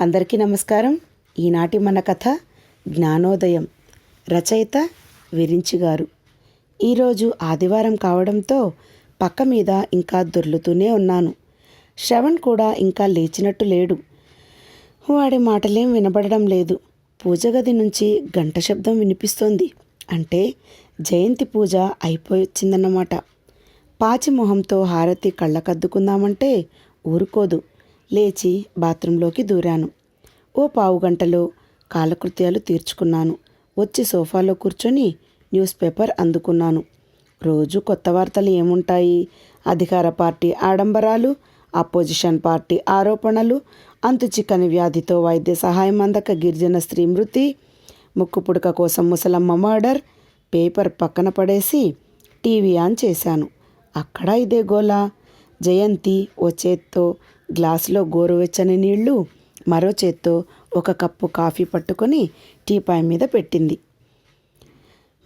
అందరికీ నమస్కారం. ఈనాటి మన కథ జ్ఞానోదయం. రచయిత విరించి గారు. ఈరోజు ఆదివారం కావడంతో పక్క మీద ఇంకా దొర్లుతూనే ఉన్నాను. శ్రవణ్ కూడా ఇంకా లేచినట్టు లేడు. వాడి మాటలేం వినబడడం లేదు. పూజ గది నుంచి గంట శబ్దం వినిపిస్తోంది. అంటే జయంతి పూజ అయిపోయొచ్చిందన్నమాట పాచి మొహంతో హారతి కళ్ళకద్దుకుందామంటే ఊరుకోదు. లేచి బాత్రూంలోకి దూరాను. ఓ పావు గంటలో కాలకృత్యాలు తీర్చుకున్నాను. వచ్చి సోఫాలో కూర్చొని న్యూస్ పేపర్ అందుకున్నాను. రోజు కొత్త వార్తలు ఏముంటాయి? అధికార పార్టీ ఆడంబరాలు అపోజిషన్ పార్టీ ఆరోపణలు అంతు చిక్కని వ్యాధితో వైద్య సహాయం అందక గిరిజన స్త్రీ మృతి ముక్కు పుడక కోసం ముసలమ్మ మర్డర్ పేపర్ పక్కన పడేసి టీవీ ఆన్ చేశాను. అక్కడ ఇదే గోలా. జయంతి ఓ చేత్తో గ్లాసులో గోరువెచ్చని నీళ్ళు మరో చేత్తో ఒక కప్పు కాఫీ పట్టుకొని టీపాయ్ మీద పెట్టింది.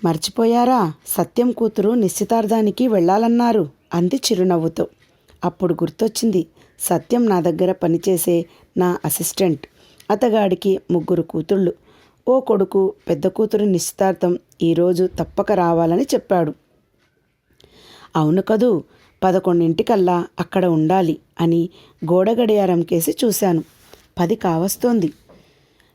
మర్చిపోయారా? సత్యం కూతురు నిశ్చితార్థానికి వెళ్ళాలన్నారు అంది చిరునవ్వుతో. అప్పుడు గుర్తొచ్చింది సత్యం నా దగ్గర పనిచేసే నా అసిస్టెంట్ అతగాడికి ముగ్గురు కూతుళ్ళు. ఓ కొడుకు పెద్ద కూతురు నిశ్చితార్థం ఈరోజు తప్పక రావాలని చెప్పాడు. అవును కదూ? పదకొండింటికల్లా అక్కడ ఉండాలి అని గోడ గడియారం కేసి చూశాను. పది కావస్తోంది.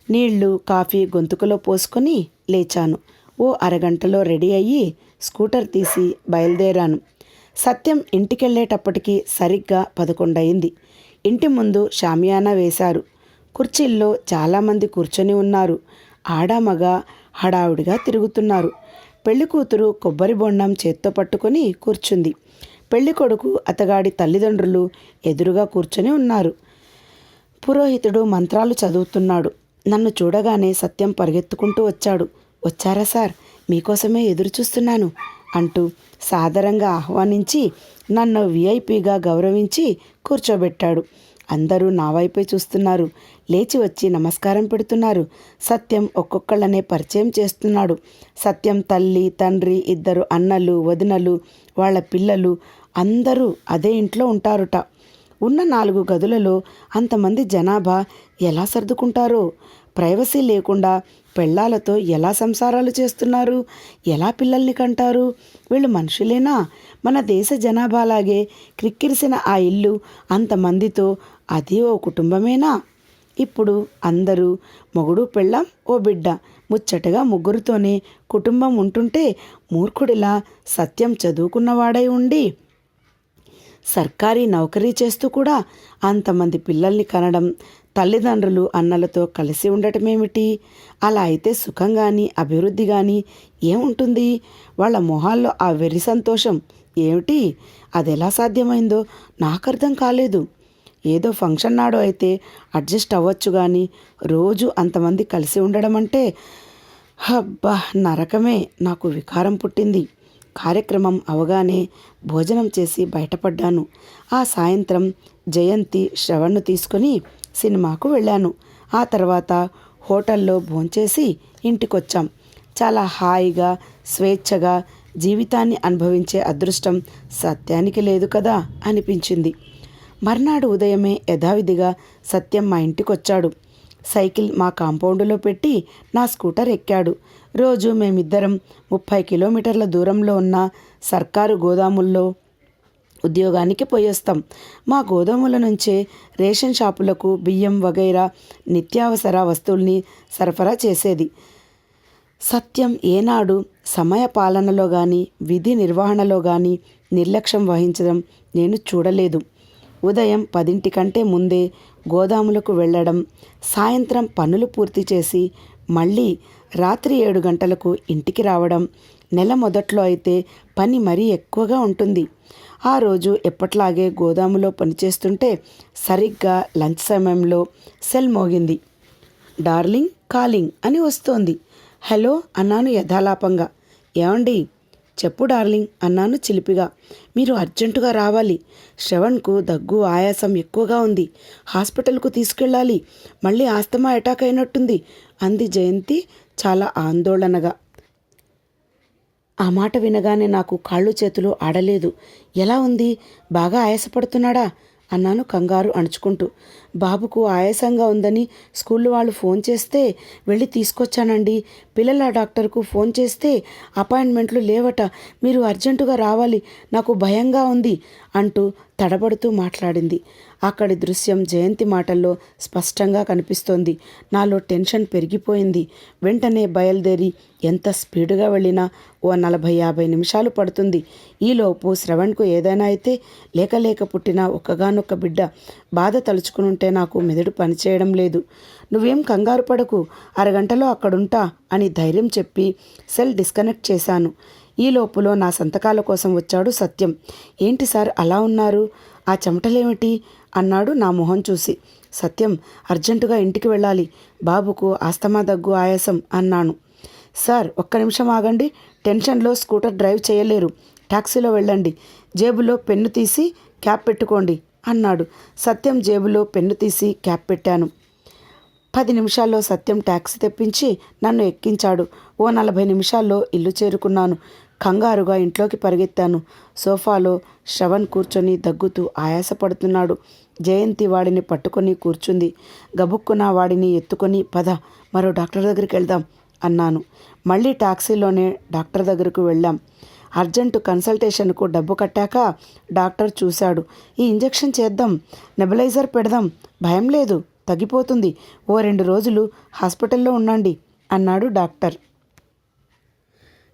నీళ్ళు కాఫీ గొంతుకులో పోసుకొని లేచాను. ఓ అరగంటలో రెడీ అయ్యి స్కూటర్ తీసి బయలుదేరాను. సత్యం ఇంటికెళ్ళేటప్పటికి సరిగ్గా పదకొండయింది. ఇంటి ముందు షామియానా వేశారు. కుర్చీల్లో చాలామంది కూర్చొని ఉన్నారు. ఆడామగ హడావుడిగా తిరుగుతున్నారు. పెళ్ళి కూతురు కొబ్బరి బొండం చేత్తో పట్టుకొని కూర్చుంది. పెళ్ళికొడుకు అతగాడి తల్లిదండ్రులు ఎదురుగా కూర్చొని ఉన్నారు. పురోహితుడు మంత్రాలు చదువుతున్నాడు. నన్ను చూడగానే సత్యం పరిగెత్తుకుంటూ వచ్చాడు. వచ్చారా సార్? మీకోసమే ఎదురు చూస్తున్నాను అంటూ సాదరంగా ఆహ్వానించి నన్ను విఐపిగా గౌరవించి కూర్చోబెట్టాడు. అందరూ నా వైపే చూస్తున్నారు. లేచి వచ్చి నమస్కారం పెడుతున్నారు. సత్యం ఒక్కొక్కళ్ళనే పరిచయం చేస్తున్నాడు. సత్యం తల్లి తండ్రి ఇద్దరు అన్నలు వదినలు వాళ్ళ పిల్లలు అందరూ అదే ఇంట్లో ఉంటారుట. ఉన్న నాలుగు గదులలో అంతమంది జనాభా ఎలా సర్దుకుంటారో? ప్రైవసీ లేకుండా పెళ్ళాలతో ఎలా సంసారాలు చేస్తున్నారు? ఎలా పిల్లల్ని కంటారు? వీళ్ళు మనుషులేనా? మన దేశ జనాభాలాగే క్రిక్కిరిసిన ఆ ఇల్లు అంతమందితో అది ఓ కుటుంబమేనా? ఇప్పుడు అందరూ మొగుడు పెళ్ళాం ఓ బిడ్డ. ముచ్చటగా ముగ్గురితోనే కుటుంబం ఉంటుంటే మూర్ఖుడిలా సత్యం చదువుకున్నవాడై ఉండి సర్కారీ నౌకరీ చేస్తూ కూడా అంతమంది పిల్లల్ని కనడం తల్లిదండ్రులు అన్నలతో కలిసి ఉండటమేమిటి? అలా అయితే సుఖం కానీ అభివృద్ధి కానీ ఏముంటుంది? వాళ్ళ మొహాల్లో ఆ వెర్రి సంతోషం ఏమిటి? అది ఎలా సాధ్యమైందో నాకు అర్థం కాలేదు. ఏదో ఫంక్షన్ నాడు అయితే అడ్జస్ట్ అవ్వచ్చు కానీ రోజు అంతమంది కలిసి ఉండడం అంటే హబ్బా నరకమే. నాకు వికారం పుట్టింది. కార్యక్రమం అవగానే భోజనం చేసి బయటపడ్డాను. ఆ సాయంత్రం జయంతి శ్రవణ్ను తీసుకొని సినిమాకు వెళ్ళాను. ఆ తర్వాత హోటల్లో భోంచేసి ఇంటికొచ్చాం. చాలా హాయిగా స్వేచ్ఛగా జీవితాన్ని అనుభవించే అదృష్టం సత్యానికి లేదు కదా అనిపించింది. మర్నాడు ఉదయమే యథావిధిగా సత్యం మా ఇంటికొచ్చాడు. సైకిల్ మా కాంపౌండ్లో పెట్టి నా స్కూటర్ ఎక్కాడు. రోజు మేమిద్దరం ముప్పై కిలోమీటర్ల దూరంలో ఉన్న సర్కారు గోదాముల్లో ఉద్యోగానికి పోయొస్తాం. మా గోదాముల నుంచే రేషన్ షాపులకు బియ్యం వగైరా నిత్యావసర వస్తువుల్ని సరఫరా చేసేది. సత్యం ఏనాడు సమయ పాలనలో కానీ విధి నిర్వహణలో కానీ నిర్లక్ష్యం వహించడం నేను చూడలేదు. ఉదయం పదింటి కంటే ముందే గోదాములకు వెళ్ళడం సాయంత్రం పనులు పూర్తి చేసి మళ్ళీ రాత్రి ఏడు గంటలకు ఇంటికి రావడం నెల మొదట్లో అయితే పని మరీ ఎక్కువగా ఉంటుంది. ఆ రోజు ఎప్పట్లాగే గోదాములో పనిచేస్తుంటే సరిగ్గా లంచ్ సమయంలో సెల్ మోగింది. డార్లింగ్ కాలింగ్ అని వస్తోంది. హలో అన్నాను యథాలాపంగా. ఏమండి? చెప్పు డార్లింగ్ అన్నాను చిలిపిగా. మీరు అర్జెంటుగా రావాలి. శ్రవణ్కు దగ్గు ఆయాసం ఎక్కువగా ఉంది. హాస్పిటల్కు తీసుకెళ్ళాలి. మళ్ళీ ఆస్తమా అటాక్ అయినట్టుంది అంది జయంతి చాలా ఆందోళనగా. ఆ మాట వినగానే నాకు కాళ్ళు చేతులు ఆడలేదు. ఎలా ఉంది? బాగా ఆయాసపడుతున్నాడా? అన్నాను కంగారు అణుచుకుంటూ. బాబుకు ఆయాసంగా ఉందని స్కూల్ వాళ్ళు ఫోన్ చేస్తే వెళ్ళి తీసుకొచ్చానండి. పిల్లల డాక్టర్కు ఫోన్ చేస్తే అపాయింట్మెంట్లు లేవట. మీరు అర్జెంటుగా రావాలి. నాకు భయంగా ఉంది అంటూ తడబడుతూ మాట్లాడింది. అక్కడి దృశ్యం జయంతి మాటల్లో స్పష్టంగా కనిపిస్తోంది. నాలో టెన్షన్ పెరిగిపోయింది. వెంటనే బయలుదేరి ఎంత స్పీడుగా వెళ్ళినా ఓ నలభై యాభై నిమిషాలు పడుతుంది. ఈలోపు శ్రవణ్కు ఏదైనా అయితే లేక లేక పుట్టిన ఒక్కగానొక్క బిడ్డ బాధ తలుచుకునుంటే నాకు మెదడు పనిచేయడం లేదు. నువ్వేం కంగారు పడకు. అరగంటలో అక్కడుంటా అని ధైర్యం చెప్పి సెల్ డిస్కనెక్ట్ చేశాను. ఈ లోపులో నా సంతకాల కోసం వచ్చాడు సత్యం. ఏంటి సార్ అలా ఉన్నారు? ఆ చెమటలేమిటి? అన్నాడు నా మొహం చూసి. సత్యం అర్జెంటుగా ఇంటికి వెళ్ళాలి. బాబుకు ఆస్తమా దగ్గు ఆయాసం అన్నాను. సార్ ఒక్క నిమిషం ఆగండి. టెన్షన్లో స్కూటర్ డ్రైవ్ చేయలేరు. టాక్సీలో వెళ్ళండి. జేబులో పెన్ను తీసి క్యాప్ పెట్టుకోండి. అన్నాడు. సత్యం జేబులో పెన్ను తీసి క్యాప్ పెట్టాను. పది నిమిషాల్లో సత్యం ట్యాక్సీ తెప్పించి నన్ను ఎక్కించాడు. ఓ నలభై నిమిషాల్లో ఇల్లు చేరుకున్నాను. కంగారుగా ఇంట్లోకి పరిగెత్తాను. సోఫాలో శ్రవణ్ కూర్చొని దగ్గుతూ ఆయాసపడుతున్నాడు. జయంతి వాడిని పట్టుకొని కూర్చుంది. గబుక్కున వాడిని ఎత్తుకొని పద మరో డాక్టర్ దగ్గరికి వెళ్దాం అన్నాను. మళ్ళీ టాక్సీలోనే డాక్టర్ దగ్గరకు వెళ్ళాం. అర్జెంటు కన్సల్టేషన్కు డబ్బు కట్టాక డాక్టర్ చూశాడు. ఈ ఇంజెక్షన్ చేద్దాం నెబలైజర్ పెడదాం భయం లేదు తగ్గిపోతుంది ఓ రెండు రోజులు హాస్పిటల్లో ఉండండి అన్నాడు డాక్టర్.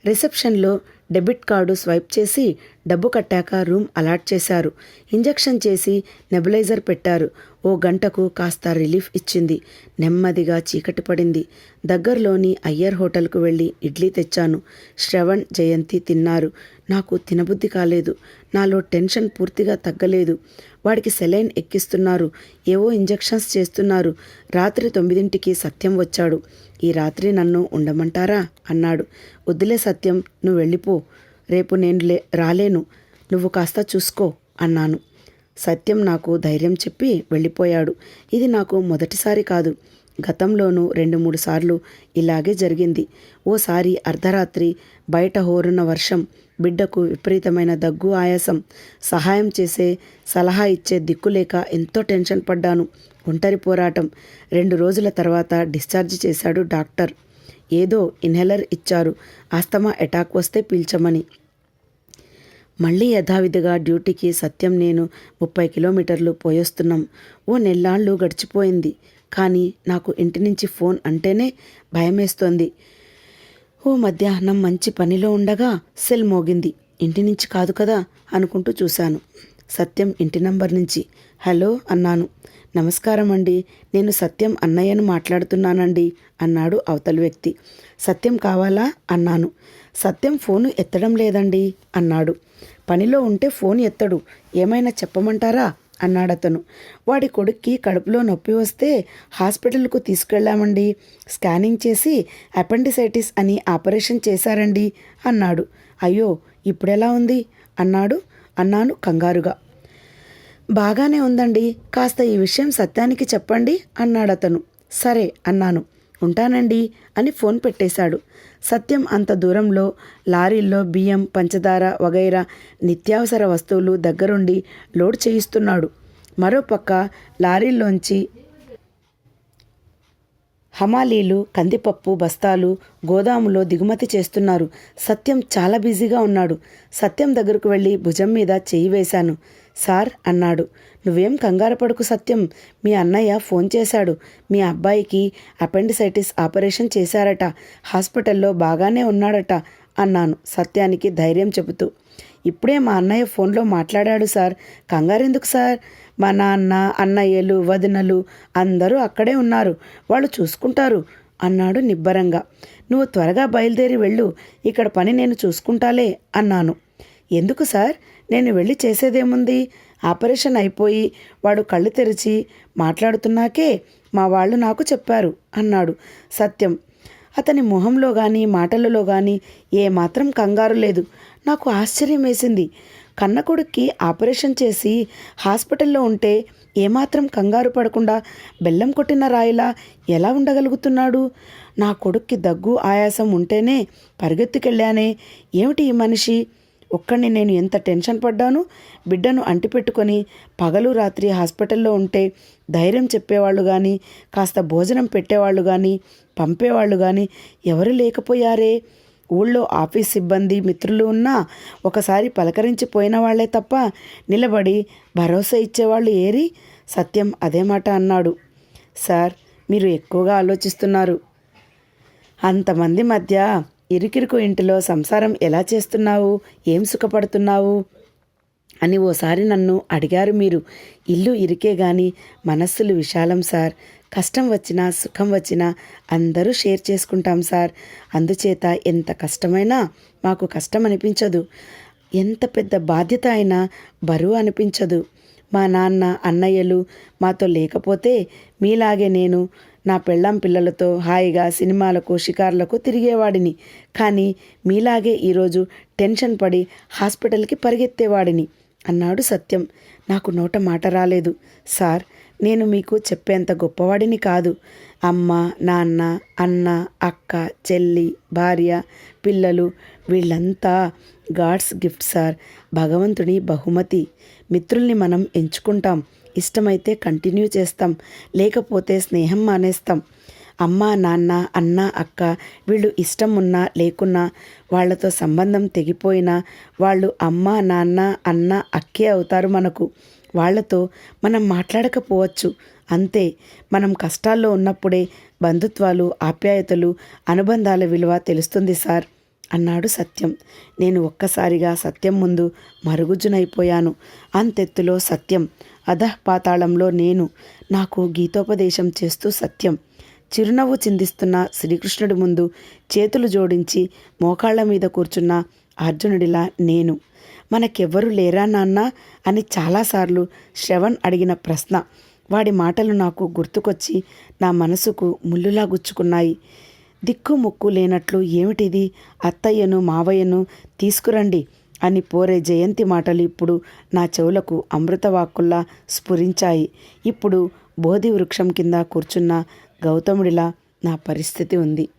రిసెప్షన్లో డెబిట్ కార్డు స్వైప్ చేసి డబ్బు కట్టాక రూమ్ అలాట్ చేశారు. ఇంజెక్షన్ చేసి నెబులైజర్ పెట్టారు. ఓ గంటకు కాస్త రిలీఫ్ ఇచ్చింది. నెమ్మదిగా చీకటి పడింది. దగ్గరలోని అయ్యర్ హోటల్కు వెళ్ళి ఇడ్లీ తెచ్చాను. శ్రవణ్ జయంతి తిన్నారు. నాకు తినబుద్ధి కాలేదు. నాలో టెన్షన్ పూర్తిగా తగ్గలేదు. వాడికి సెలైన్ ఎక్కిస్తున్నారు. ఏవో ఇంజెక్షన్స్ చేస్తున్నారు. రాత్రి తొమ్మిదింటికి సత్యం వచ్చాడు. ఈ రాత్రి నన్ను ఉండమంటారా? అన్నాడు. వద్దులే సత్యం నువ్వు వెళ్ళిపో. రేపు నేను లే రాలేను. నువ్వు కాస్త చూసుకో అన్నాను. సత్యం నాకు ధైర్యం చెప్పి వెళ్ళిపోయాడు. ఇది నాకు మొదటిసారి కాదు. గతంలోనూ రెండు మూడు సార్లు ఇలాగే జరిగింది. ఓసారి అర్ధరాత్రి బయట హోరున్న వర్షం బిడ్డకు విపరీతమైన దగ్గు ఆయాసం సహాయం చేసే సలహా ఇచ్చే దిక్కులేక ఎంతో టెన్షన్ పడ్డాను. ఒంటరి పోరాటం. రెండు రోజుల తర్వాత డిశ్చార్జ్ చేశాడు డాక్టర్. ఏదో ఇన్హెలర్ ఇచ్చారు. ఆస్తమా అటాక్ వస్తే పీల్చమని. మళ్ళీ యథావిధిగా డ్యూటీకి సత్యం నేను ముప్పై కిలోమీటర్లు పోయొస్తున్నాం. ఓ నెల్లాళ్ళు గడిచిపోయింది. కానీ నాకు ఇంటి నుంచి ఫోన్ అంటేనే భయమేస్తోంది. ఓ మధ్యాహ్నం మంచి పనిలో ఉండగా సెల్ మోగింది. ఇంటి నుంచి కాదు కదా అనుకుంటూ చూశాను. సత్యం ఇంటి నంబర్ నుంచి. హలో అన్నాను. నమస్కారం అండి. నేను సత్యం అన్నయ్యను మాట్లాడుతున్నానండి అన్నాడు అవతలి వ్యక్తి. సత్యం కావాలా అన్నాను. సత్యం ఫోను ఎత్తడం లేదండి అన్నాడు. పనిలో ఉంటే ఫోన్ ఎత్తడు. ఏమైనా చెప్పమంటారా? అన్నాడతను. వాడి కొడుక్కి కడుపులో నొప్పి వస్తే హాస్పిటల్కు తీసుకెళ్ళామండి స్కానింగ్ చేసి అపెండిసైటిస్ అని ఆపరేషన్ చేశారండి అన్నాడు. అయ్యో ఇప్పుడెలా ఉంది? అన్నాడు. అన్నాను కంగారుగా. బాగానే ఉందండి. కాస్త ఈ విషయం సత్యానికి చెప్పండి అన్నాడతను. సరే అన్నాను. ఉంటానండి అని ఫోన్ పెట్టేశాడు. సత్యం అంత దూరంలో లారీల్లో బియ్యం పంచదార వగైరా నిత్యావసర వస్తువులు దగ్గరుండి లోడ్ చేయిస్తున్నాడు. మరోపక్క లారీల్లోంచి హమాలీలు కందిపప్పు బస్తాలు గోదాములో దిగుమతి చేస్తున్నారు. సత్యం చాలా బిజీగా ఉన్నాడు. సత్యం దగ్గరకు వెళ్ళి భుజం మీద చేయి వేశాను. సార్ అన్నాడు. నువ్వేం కంగారు పడుకు సత్యం. మీ అన్నయ్య ఫోన్ చేశాడు. మీ అబ్బాయికి అపెండిసైటిస్ ఆపరేషన్ చేశారట. హాస్పిటల్లో బాగానే ఉన్నాడట అన్నాను సత్యానికి ధైర్యం చెబుతూ. ఇప్పుడే మా అన్నయ్య ఫోన్లో మాట్లాడాడు సార్. కంగారెందుకు సార్? మా నాన్న అన్నయ్యలు వదినలు అందరూ అక్కడే ఉన్నారు. వాళ్ళు చూసుకుంటారు అన్నాడు నిబ్బరంగా. నువ్వు త్వరగా బయలుదేరి వెళ్ళు. ఇక్కడ పని నేను చూసుకుంటాలే అన్నాను. ఎందుకు సార్? నేను వెళ్ళి చేసేదేముంది? ఆపరేషన్ అయిపోయి వాడు కళ్ళు తెరిచి మాట్లాడుతున్నాకే మా వాళ్ళు నాకు చెప్పారు అన్నాడు సత్యం. అతని మొహంలో కానీ మాటలలో కానీ ఏమాత్రం కంగారు లేదు. నాకు ఆశ్చర్యం వేసింది. కన్న కొడుక్కి ఆపరేషన్ చేసి హాస్పిటల్లో ఉంటే ఏమాత్రం కంగారు పడకుండా బెల్లం కొట్టిన రాయిలా ఎలా ఉండగలుగుతున్నాడు? నా కొడుక్కి దగ్గు ఆయాసం ఉంటేనే పరిగెత్తుకెళ్ళానే. ఏమిటి ఈ మనిషి? ఒక్కడిని నేను ఎంత టెన్షన్ పడ్డాను బిడ్డను అంటిపెట్టుకొని పగలు రాత్రి హాస్పిటల్లో ఉంటే ధైర్యం చెప్పేవాళ్ళు కానీ కాస్త భోజనం పెట్టేవాళ్ళు కానీ పంపేవాళ్ళు కానీ ఎవరు లేకపోయారే? ఊళ్ళో ఆఫీస్ సిబ్బంది మిత్రులు ఉన్నా ఒకసారి పలకరించి పోయిన వాళ్ళే తప్ప నిలబడి భరోసా ఇచ్చేవాళ్ళు ఏరి సత్యం అదే మాట అన్నాడు. సార్ మీరు ఎక్కువగా ఆలోచిస్తున్నారు. అంతమంది మధ్య ఇరుకిరుకు ఇంటిలో సంసారం ఎలా చేస్తున్నావు? ఏం సుఖపడుతున్నావు? అని ఓసారి నన్ను అడిగారు మీరు. ఇల్లు ఇరికే గాని మనస్సులు విశాలం సార్. కష్టం వచ్చినా సుఖం వచ్చినా అందరూ షేర్ చేసుకుంటాం సార్. అందుచేత ఎంత కష్టమైనా మాకు కష్టం అనిపించదు. ఎంత పెద్ద బాధ్యత అయినా బరువు అనిపించదు. మా నాన్న అన్నయ్యలు మాతో లేకపోతే మీలాగే నేను నా పెళ్ళాం పిల్లలతో హాయిగా సినిమాలకు షికార్లకు తిరిగేవాడిని. కానీ మీలాగే ఈరోజు టెన్షన్ పడి హాస్పిటల్కి పరిగెత్తేవాడిని అన్నాడు సత్యం. నాకు నోట మాట రాలేదు. సార్ నేను మీకు చెప్పేంత గొప్పవాడిని కాదు. అమ్మ నాన్న అన్న అక్క చెల్లి భార్య పిల్లలు వీళ్ళంతా గాడ్స్ గిఫ్ట్ సార్. భగవంతుని బహుమతి. మిత్రుల్ని మనం ఎంచుకుంటాం. ఇష్టమైతే కంటిన్యూ చేస్తాం. లేకపోతే స్నేహం మానేస్తాం. అమ్మ నాన్న అన్న అక్క వీళ్ళు ఇష్టం ఉన్నా లేకున్నా వాళ్ళతో సంబంధం తెగిపోయినా వాళ్ళు అమ్మ నాన్న అన్న అక్కే అవుతారు మనకు. వాళ్ళతో మనం మాట్లాడకపోవచ్చు. అంతే మనం కష్టాల్లో ఉన్నప్పుడే బంధుత్వాలు ఆప్యాయతలు అనుబంధాల విలువ తెలుస్తుంది సార్. అన్నాడు సత్యం. నేను ఒక్కసారిగా సత్యం ముందు మరుగుజ్జునైపోయాను. అంతెత్తులో సత్యం అధః పాతాళంలో నేను నాకు గీతోపదేశం చేస్తూ సత్యం. చిరునవ్వు చిందిస్తున్న శ్రీకృష్ణుడి ముందు చేతులు జోడించి మోకాళ్ళ మీద కూర్చున్న అర్జునుడిలా నేను. మనకెవ్వరు లేరా నాన్న అని చాలాసార్లు శ్రవణ్ అడిగిన ప్రశ్న. వాడి మాటలు నాకు గుర్తుకొచ్చి నా మనసుకు ముల్లులా గుచ్చుకున్నాయి. దిక్కుముక్కు లేనట్లు ఏమిటిది? అత్తయ్యను మావయ్యను తీసుకురండి అని పోరే జయంతి మాటలు ఇప్పుడు నా చెవులకు అమృతవాక్కుల్లా స్ఫురించాయి. ఇప్పుడు బోధి వృక్షం కింద కూర్చున్న గౌతముడిలా నా పరిస్థితి ఉంది.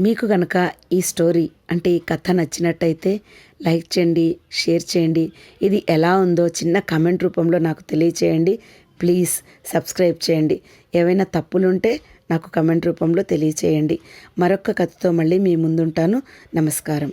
మీకు కనుక ఈ స్టోరీ అంటే ఈ కథ నచ్చినట్టయితే లైక్ చేయండి షేర్ చేయండి. ఇది ఎలా ఉందో చిన్న కామెంట్ రూపంలో నాకు తెలియచేయండి. ప్లీజ్ సబ్స్క్రైబ్ చేయండి. ఏవైనా తప్పులుంటే నాకు కమెంట్ రూపంలో తెలియచేయండి. మరొక కథతో మళ్ళీ మీ ముందుంటాను. నమస్కారం.